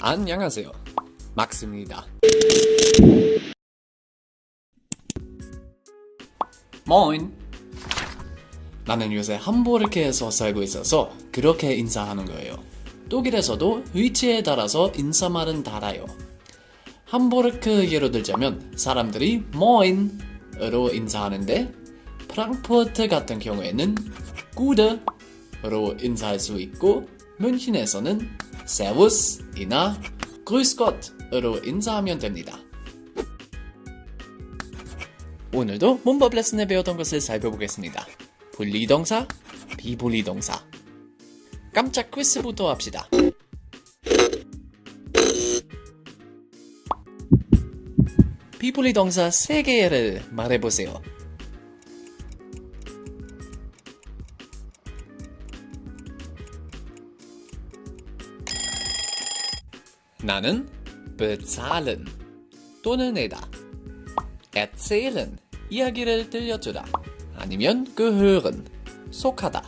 안녕하세요. 막스입니다. 모인. 나는 요새 함부르크에서 살고 있어서 그렇게 인사하는 거예요. 독일에서도 위치에 따라서 인사말은 달라요. 함부르크 예로 들자면 사람들이 모인으로 인사하는데 프랑크푸르트 같은 경우에는 구드로 인사할 수 있고 뮌헨에서는 세우스이나 그리스콧으로 인사하면 됩니다. 오늘도 문법 레슨에 배웠던 것을 살펴보겠습니다. 분리동사, 비분리동사. 깜짝 퀴즈부터 합시다. 비분리동사 3개를 말해보세요. 나는 bezahlen 돈을 내다 erzählen 이야기를 들려주다 아니면 gehören 속하다.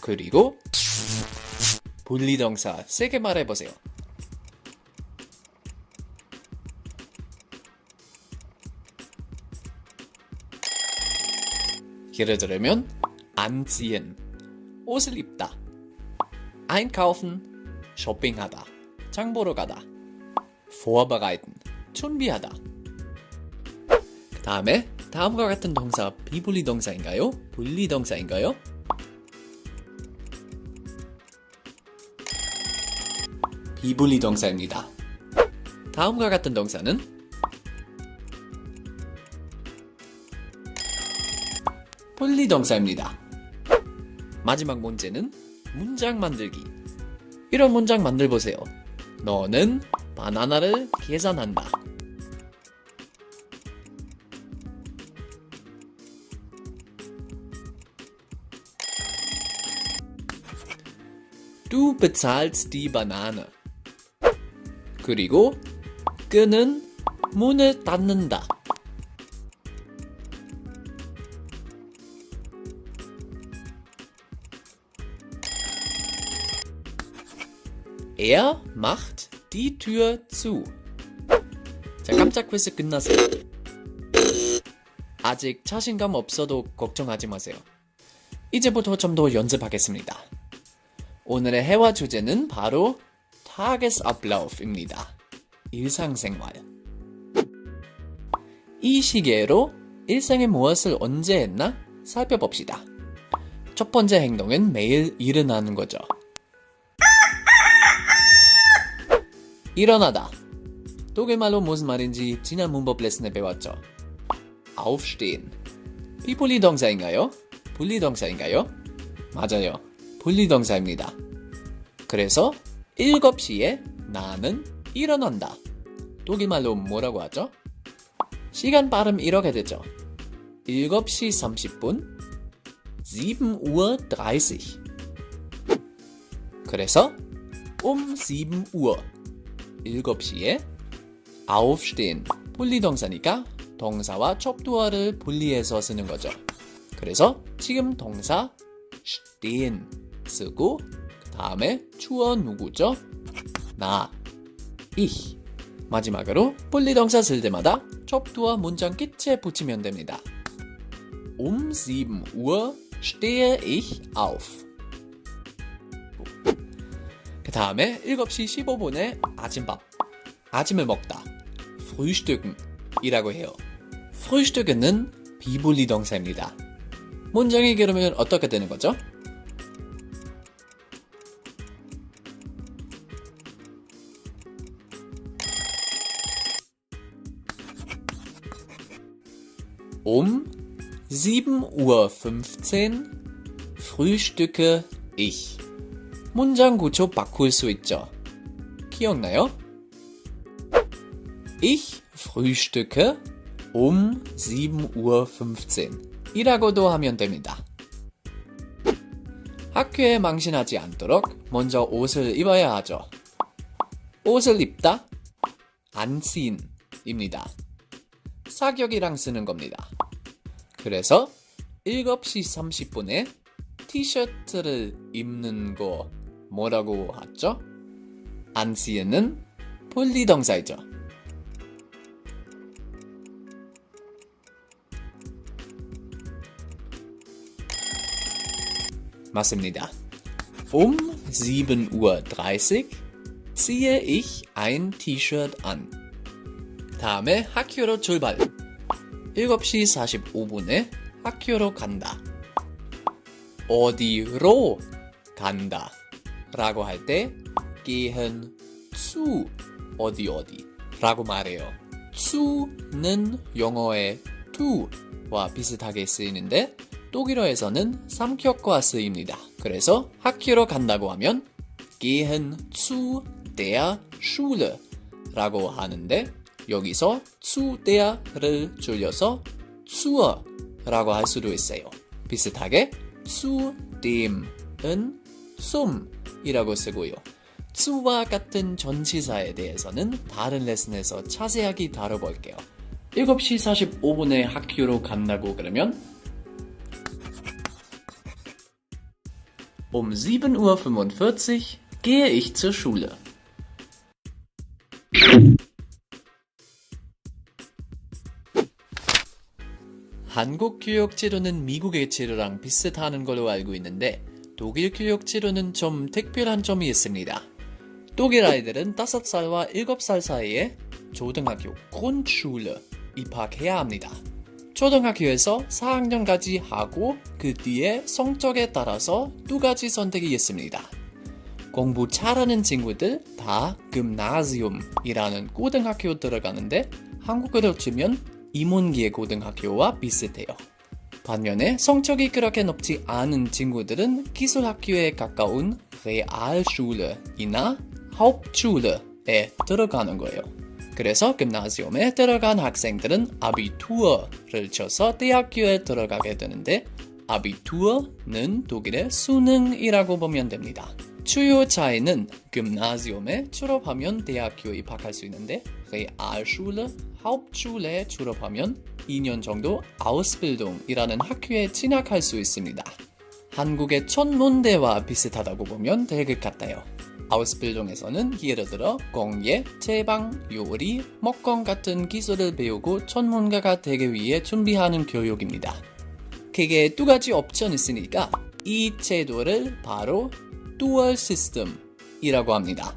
그리고 분리동사 세개 말해보세요. 예를 들면 anziehen 옷을 입다. Einkaufen 쇼핑하다. 장 보러 가다. Vorbereiten 준비하다. 그 다음에 다음과 같은 동사 비분리 동사인가요? 분리 동사인가요? 비분리 동사입니다. 다음과 같은 동사는 분리 동사입니다. 마지막 문제는 문장 만들기. 이런 문장 만들 보세요. 너는 바나나를 계산한다. Bezahlst die Banane. 그리고 그는 문을 닫는다. Er macht die Tür zu. 자, 깜짝 퀴즈 끝났어요. 아직 자신감 없어도 걱정하지 마세요. 이제부터 좀 더 연습하겠습니다. 오늘의 해와 주제는 바로 Tagesablauf입니다. 일상생활. 이 시계로 일상의 무엇을 언제 했나 살펴봅시다. 첫 번째 행동은 매일 일어나는 거죠. 일어나다. 독일말로 무슨 말인지 지난 문법 레슨에 배웠죠. aufstehen. 비분리 동사인가요? 분리 동사인가요? 맞아요. 분리 동사입니다. 그래서 7시에 나는 일어난다. 독일말로 뭐라고 하죠? 시간 발음 이렇게 되죠. 7시 30분 7우 30 그래서 um 7우 7시에 aufstehen 분리동사니까 동사와 첩두어를 분리해서 쓰는 거죠. 그래서 지금 동사 stehen 쓰고 그 다음에 주어 누구죠? 나, ich. 마지막으로 분리동사 쓸 때마다 첩두어 문장 끝에 붙이면 됩니다. Um 7 Uhr stehe ich auf. 그 다음에 7시 15분에 아침밥, 아침을 먹다, frühstücken 이라고 해요. frühstücken은 비분리 동사입니다. 문장이 그러면 어떻게 되는 거죠? Um 7.15 Uhr frühstücke ich. 문장 구조 바꿀 수 있죠. 기억나요? Ich frühstücke um 7.15 Uhr. 이라고도 하면 됩니다. 학교에 망신하지 않도록 먼저 옷을 입어야 하죠. 옷을 입다? 안신입니다. 사격이랑 쓰는 겁니다. 그래서 7시 30분에 티셔츠를 입는 거 뭐라고 하죠? 안시에는 분리동사이죠. 맞습니다. Um 7.30 Uhr ziehe ich ein T-Shirt an. 다음에 학교로 출발. 7시 45분에 학교로 간다. 어디로 간다. 라고 할 때 gehen zu 어디 어디 라고 말해요. to는 영어의 to와 비슷하게 쓰이는데 독일어에서는 삼격과 쓰입니다. 그래서 학교로 간다고 하면 gehen zu der Schule 라고 하는데 여기서 der를 줄여서 zur 라고 할 수도 있어요. 비슷하게 zu dem은 zum 이라고 쓰고요. zu와 같은 전치사에 대해서는 다른 레슨에서 자세하게 다뤄볼게요. 7시 45분에 학교로 간다고 그러면 Um 7.45 Uhr gehe ich zur Schule. 한국 교육 치료는 미국의 치료랑 비슷하는 걸로 알고 있는데 독일 교육 치료는 좀 특별한 점이 있습니다. 독일 아이들은 5살과 7살 사이에 초등학교 콘출레 입학해야 합니다. 초등학교에서 4학년까지 하고 그 뒤에 성적에 따라서 두 가지 선택이 있습니다. 공부 잘하는 친구들 다 gymnasium이라는 고등학교 들어가는데 한국어로 치면 이문기의 고등학교와 비슷해요. 반면에 성적이 그렇게 높지 않은 친구들은 기술학교에 가까운 Realschule이나 Hauptschule에 들어가는 거예요. 그래서 금나지움에 들어간 학생들은 아비투어를 쳐서 대학교에 들어가게 되는데 아비투어는 독일의 수능이라고 보면 됩니다. 주요 차이는 금나지움에 졸업하면 대학교에 입학할 수 있는데 Hauptschule 졸업하면 2년 정도 아우스빌동이라는 학교에 진학할 수 있습니다. 한국의 천문대와 비슷하다고 보면 될 것 같아요. 아우스빌동에서는 예를 들어 공예, 제방, 요리, 먹건 같은 기술을 배우고 전문가가 되기 위해 준비하는 교육입니다. 크게 두 가지 옵션이 있으니까 이 제도를 바로 dual system이라고 합니다.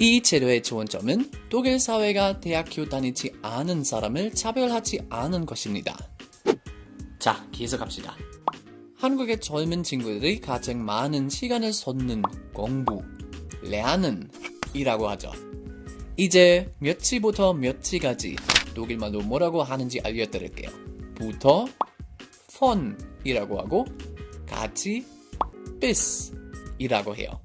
이 제도의 좋은 점은 독일 사회가 대학교 다니지 않은 사람을 차별하지 않은 것입니다. 자, 계속합시다. 한국의 젊은 친구들이 가장 많은 시간을 쏟는 공부, lernen 이라고 하죠. 이제 몇 시까지 독일말로 뭐라고 하는지 알려드릴게요. 부터 von 이라고 하고 같이 bis 이라고 해요.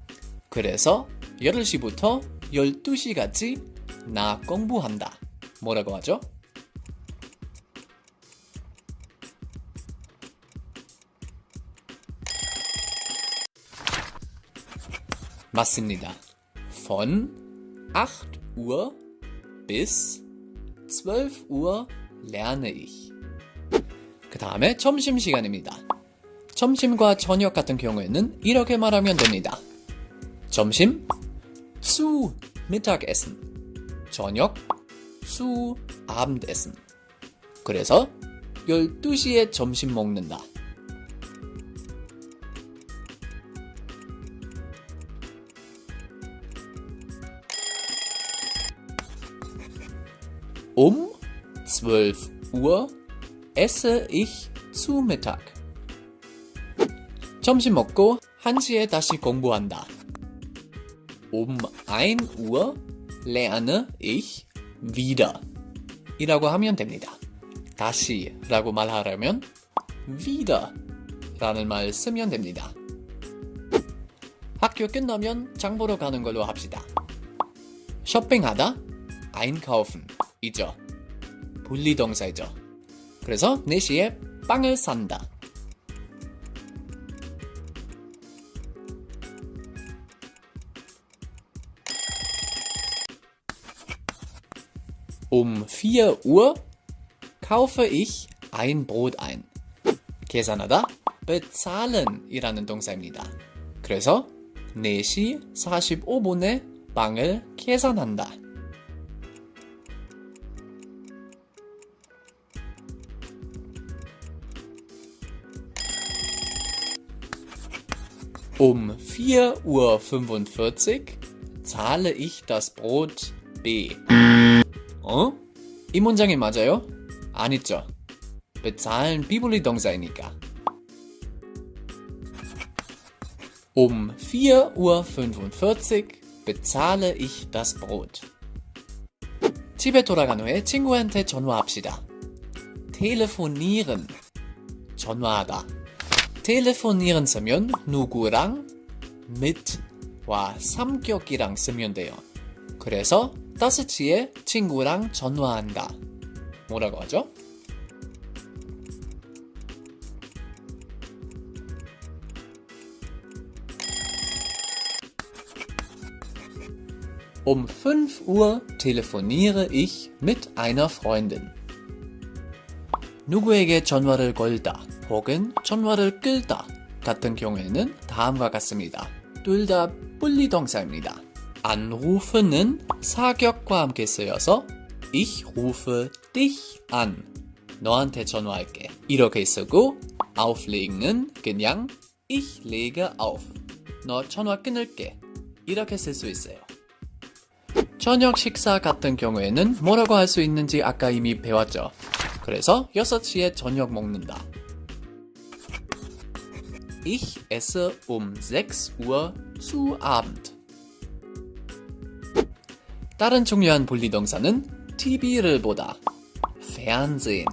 그래서 8시부터 12시까지 나 공부한다. 뭐라고 하죠? 맞습니다. von 8 Uhr bis 12 Uhr lerne ich. 그 다음에 점심시간입니다. 점심과 저녁 같은 경우에는 이렇게 말하면 됩니다. 점심 Mittagessen. 저녁 zu Abendessen. 그래서 12시에 점심 먹는다. Um 12 Uhr esse ich zu Mittag. 점심 먹고 1시에 다시 공부한다. Um 1 Uhr lerne ich wieder. 이라고 하면 됩니다. 다시 라고 말하려면 wieder 라는 말 쓰면 됩니다. 학교 끝나면 장 보러 가는 걸로 합시다. 쇼핑하다 einkaufen 이죠. 분리동사이죠. 그래서 4시에 빵을 산다. Um 4 Uhr kaufe ich ein Brot ein. 계산하다 bezahlen 이라는 동사입니다. 그래서 4시 45분에 빵을 계산한다. Um 4.45 Uhr zahle ich das Brot B. 어? 이 문장이 맞아요? 아니죠. bezahlen 비불리 동사이니까. Um 4.45 Uhr bezahle ich das Brot. 집에 돌아간 후에 친구한테 전화합시다. telefonieren. 전화하다. telefonieren 쓰면 누구랑 mit와 삼격이랑 쓰면 돼요. 그래서 따스치에 친구랑 전화한다. 뭐라고 하죠? Um 5 Uhr telefoniere ich mit einer Freundin. 누구에게 전화를 걸다 혹은 전화를 끌다 같은 경우에는 다음과 같습니다. 둘 다 분리 동사입니다. Anrufen은 사격과 함께 쓰여서 ich rufe dich an 너한테 전화할게 이렇게 쓰고 auflegen은 그냥 ich lege auf 너 전화 끊을게 이렇게 쓸 수 있어요. 저녁 식사 같은 경우에는 뭐라고 할 수 있는지 아까 이미 배웠죠. 그래서 6시에 저녁 먹는다. Ich esse um 6 Uhr zu Abend. 다른 중요한 분리동사는 TV를 보다. Fernsehen.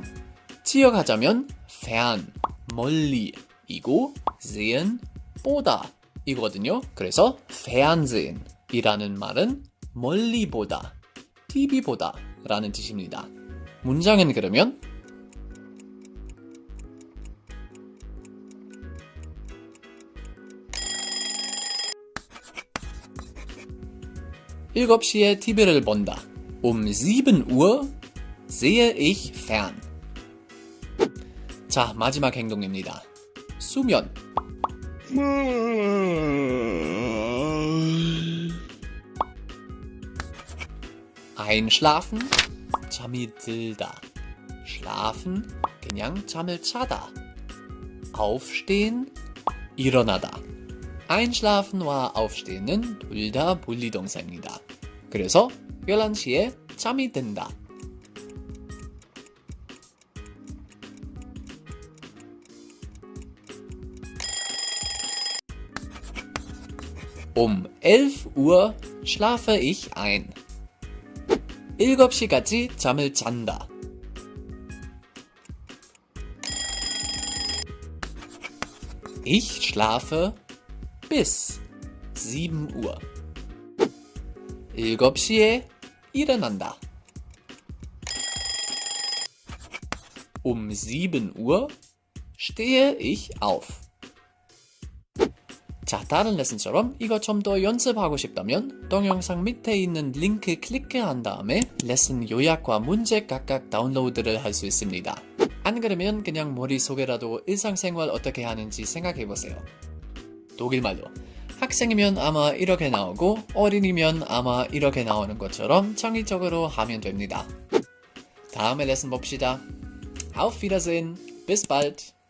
지역하자면 fern, 멀리이고 sehen, 보다 이거든요. 그래서 Fernsehen 이라는 말은 멀리 보다, TV 보다 라는 뜻입니다. 문장은 그러면 일곱 시에 TV를 본다. Um 7 Uhr sehe ich fern. 자, 마지막 행동입니다. 수면. Einschlafen, 잠이 들다. schlafen, 그냥 잠을 자다. aufstehen, 일어나다. einschlafen와 aufstehen은 둘 다 분리동사입니다. 그래서 11시에 잠이 든다. Um 11 Uhr schlafe ich ein. 7시까지 잠을 잔다. Ich schlafe bis 7 Uhr. 7시에 일어난다. Um 7 Uhr stehe ich auf. 자, 다른 레슨처럼 이거 좀더 연습하고 싶다면 동영상 밑에 있는 링크 클릭한 다음에 레슨 요약과 문제 각각 다운로드를 할 수 있습니다. 안 그러면 그냥 머릿속에라도 일상생활 어떻게 하는지 생각해보세요. 독일말로 학생이면 아마 이렇게 나오고 어린이면 아마 이렇게 나오는 것처럼 창의적으로 하면 됩니다. 다음에 레슨 봅시다. Auf Wiedersehen. Bis bald.